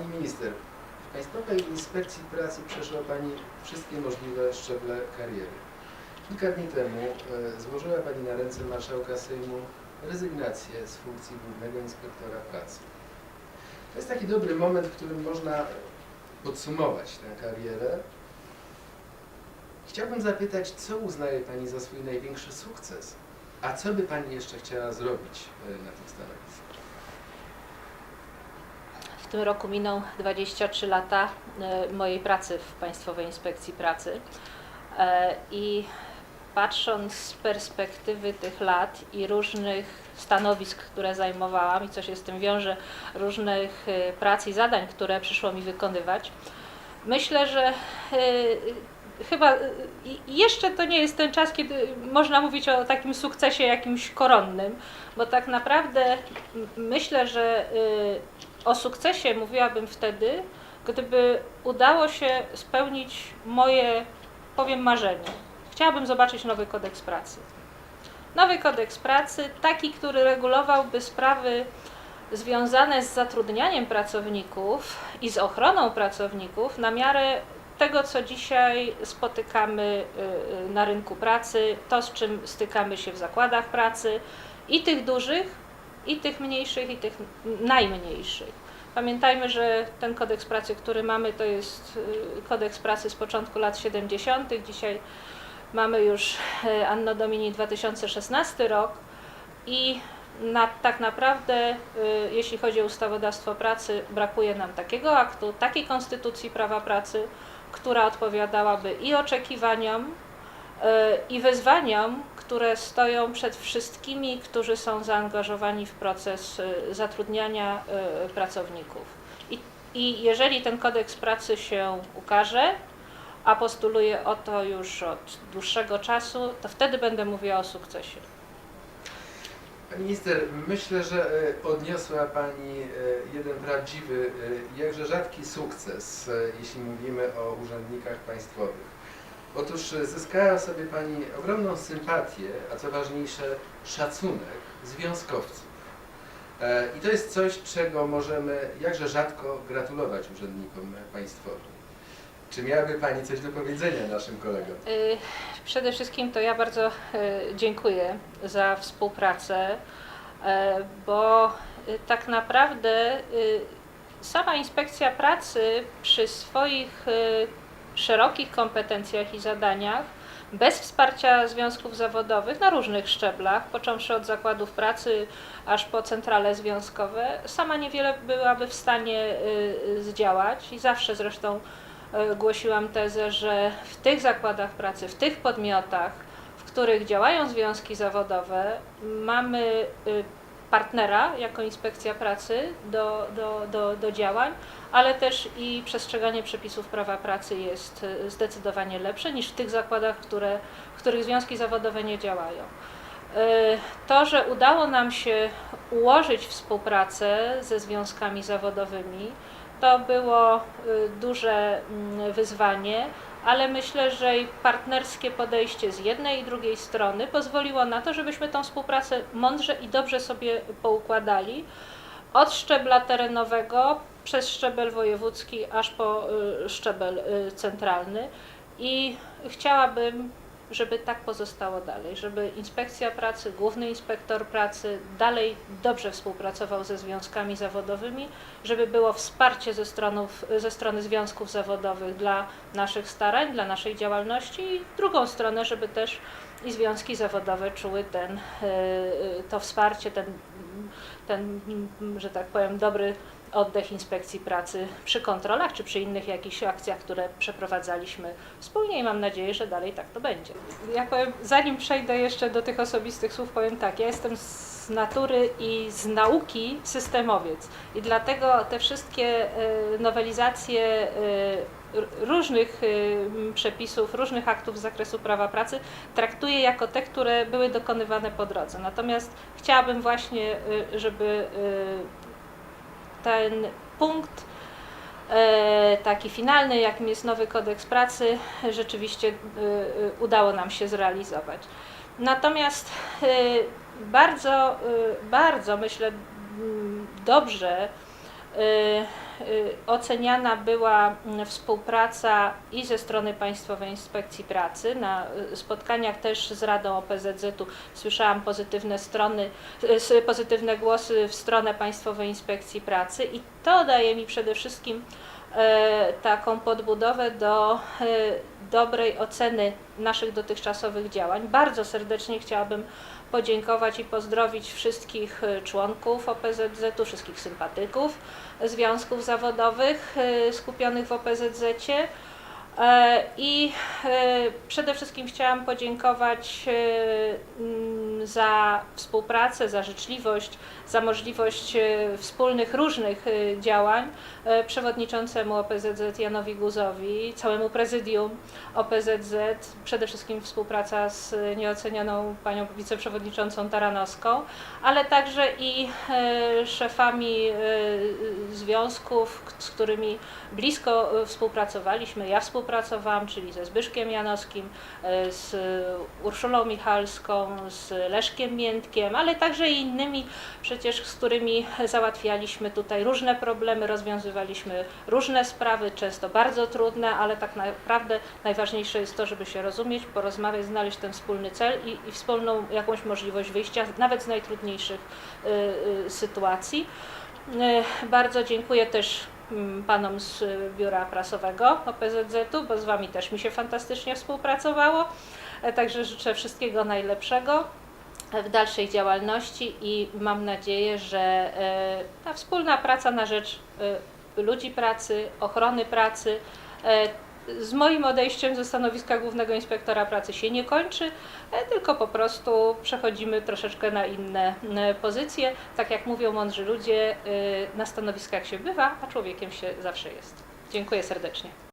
Pani Minister, w Państwowej Inspekcji Pracy przeszła Pani wszystkie możliwe szczeble kariery. Kilka dni temu e, złożyła Pani na ręce Marszałka Sejmu rezygnację z funkcji Głównego Inspektora Pracy. To jest taki dobry moment, w którym można podsumować tę karierę. Chciałbym zapytać, co uznaje Pani za swój największy sukces? A co by Pani jeszcze chciała zrobić e, na tym stanowisku? W tym roku miną 23 lata e, mojej pracy w Państwowej Inspekcji Pracy. E, i patrząc z perspektywy tych lat i różnych stanowisk, które zajmowałam i co się z tym wiąże, różnych e, prac i zadań, które przyszło mi wykonywać, myślę, że chyba jeszcze to nie jest ten czas, kiedy można mówić o takim sukcesie jakimś koronnym, bo tak naprawdę myślę, że o sukcesie mówiłabym wtedy, gdyby udało się spełnić moje, powiem, marzenie. Chciałabym zobaczyć nowy kodeks pracy. Nowy kodeks pracy, taki, który regulowałby sprawy związane z zatrudnianiem pracowników i z ochroną pracowników na miarę tego, co dzisiaj spotykamy y, y, na rynku pracy, to z czym stykamy się w zakładach pracy i tych dużych, i tych mniejszych, i tych najmniejszych. Pamiętajmy, że ten kodeks pracy, który mamy, to jest y, kodeks pracy z początku lat 70. Dzisiaj mamy już y, Anno Domini 2016 rok i na, tak naprawdę, y, jeśli chodzi o ustawodawstwo pracy, brakuje nam takiego aktu, takiej konstytucji prawa pracy, która odpowiadałaby i oczekiwaniom, i wyzwaniom, które stoją przed wszystkimi, którzy są zaangażowani w proces y, zatrudniania y, pracowników. I, I jeżeli ten kodeks pracy się ukaże, a postuluję o to już od dłuższego czasu, to wtedy będę mówiła o sukcesie. Pani minister, myślę, że e, odniosła Pani jeden prawdziwy, jakże rzadki sukces, jeśli mówimy o urzędnikach państwowych. Otóż e, zyskała sobie Pani ogromną sympatię, a co ważniejsze, szacunek związkowców. E, I to jest coś, czego możemy jakże rzadko gratulować urzędnikom państwowym. Czy miałaby Pani coś do powiedzenia naszym kolegom? Y, Przede wszystkim to ja bardzo dziękuję za współpracę, bo tak naprawdę sama inspekcja pracy przy swoich szerokich kompetencjach i zadaniach, bez wsparcia związków zawodowych na różnych szczeblach, począwszy od zakładów pracy aż po centrale związkowe, sama niewiele byłaby w stanie y, y, zdziałać. I zawsze zresztą e, głosiłam tezę, że w tych zakładach pracy, w tych podmiotach, w których działają związki zawodowe, mamy y, partnera jako inspekcja pracy do, do, do, do działań, ale też i przestrzeganie przepisów prawa pracy jest y, zdecydowanie lepsze niż w tych zakładach, które, w których związki zawodowe nie działają. Y, To, że udało nam się ułożyć współpracę ze związkami zawodowymi, to było y, duże mm, wyzwanie, ale myślę, że partnerskie podejście z jednej i drugiej strony pozwoliło na to, żebyśmy tą współpracę mądrze i dobrze sobie poukładali. Od szczebla terenowego przez szczebel wojewódzki aż po y, szczebel y, centralny i chciałabym, żeby tak pozostało dalej, żeby Inspekcja Pracy, Główny Inspektor Pracy dalej dobrze współpracował ze związkami zawodowymi, żeby było wsparcie ze, stronów, ze strony związków zawodowych dla naszych starań, dla naszej działalności i w drugą stronę, żeby też i związki zawodowe czuły ten, y, y, to wsparcie, ten, ten, że tak powiem, dobry oddech inspekcji pracy przy kontrolach czy przy innych jakichś akcjach, które przeprowadzaliśmy wspólnie i mam nadzieję, że dalej tak to będzie. Ja powiem, zanim przejdę jeszcze do tych osobistych słów, powiem tak, ja jestem z natury i z nauki systemowiec i dlatego te wszystkie y, nowelizacje y, różnych y, przepisów, różnych aktów z zakresu prawa pracy traktuję jako te, które były dokonywane po drodze. Natomiast chciałabym właśnie, żeby ten punkt e, taki finalny, jakim jest nowy kodeks pracy, rzeczywiście y, y, udało nam się zrealizować. Natomiast bardzo, bardzo myślę dobrze oceniana była mm, współpraca i ze strony Państwowej Inspekcji Pracy. Na y, spotkaniach też z Radą OPZZ-u słyszałam pozytywne strony, y, pozytywne głosy w stronę Państwowej Inspekcji Pracy i to daje mi przede wszystkim taką podbudowę do e, dobrej oceny naszych dotychczasowych działań. Bardzo serdecznie chciałabym podziękować i pozdrowić wszystkich e, członków OPZZ-u, wszystkich sympatyków związków zawodowych e, skupionych w OPZZ-cie. E, I e, przede wszystkim chciałam podziękować e, za współpracę, za życzliwość, za możliwość e, wspólnych różnych e, działań e, przewodniczącemu OPZZ Janowi Guzowi, całemu prezydium OPZZ, przede wszystkim współpraca z nieocenioną panią wiceprzewodniczącą Taranowską, ale także i szefami związków, z którymi blisko współpracowaliśmy. Ja współpracowałam, czyli ze Zbyszkiem Janowskim, z Urszulą Michalską, z Leszkiem Miętkiem, ale także i innymi przecież, z którymi załatwialiśmy tutaj różne problemy, rozwiązywaliśmy różne sprawy, często bardzo trudne, ale tak naprawdę najważniejsze jest to, żeby się rozumieć, porozmawiać, znaleźć ten wspólny cel i, i wspólną jakąś możliwość wyjścia nawet z najtrudniejszych y, y, sytuacji. Y, Bardzo dziękuję też mm, panom z biura prasowego OPZZ-u, bo z wami też mi się fantastycznie współpracowało. E, Także życzę wszystkiego najlepszego w dalszej działalności i mam nadzieję, że e, ta wspólna praca na rzecz e, ludzi pracy, ochrony pracy e, z moim odejściem ze stanowiska głównego inspektora pracy się nie kończy, tylko po prostu przechodzimy troszeczkę na inne pozycje. Tak jak mówią mądrzy ludzie, na stanowiskach się bywa, a człowiekiem się zawsze jest. Dziękuję serdecznie.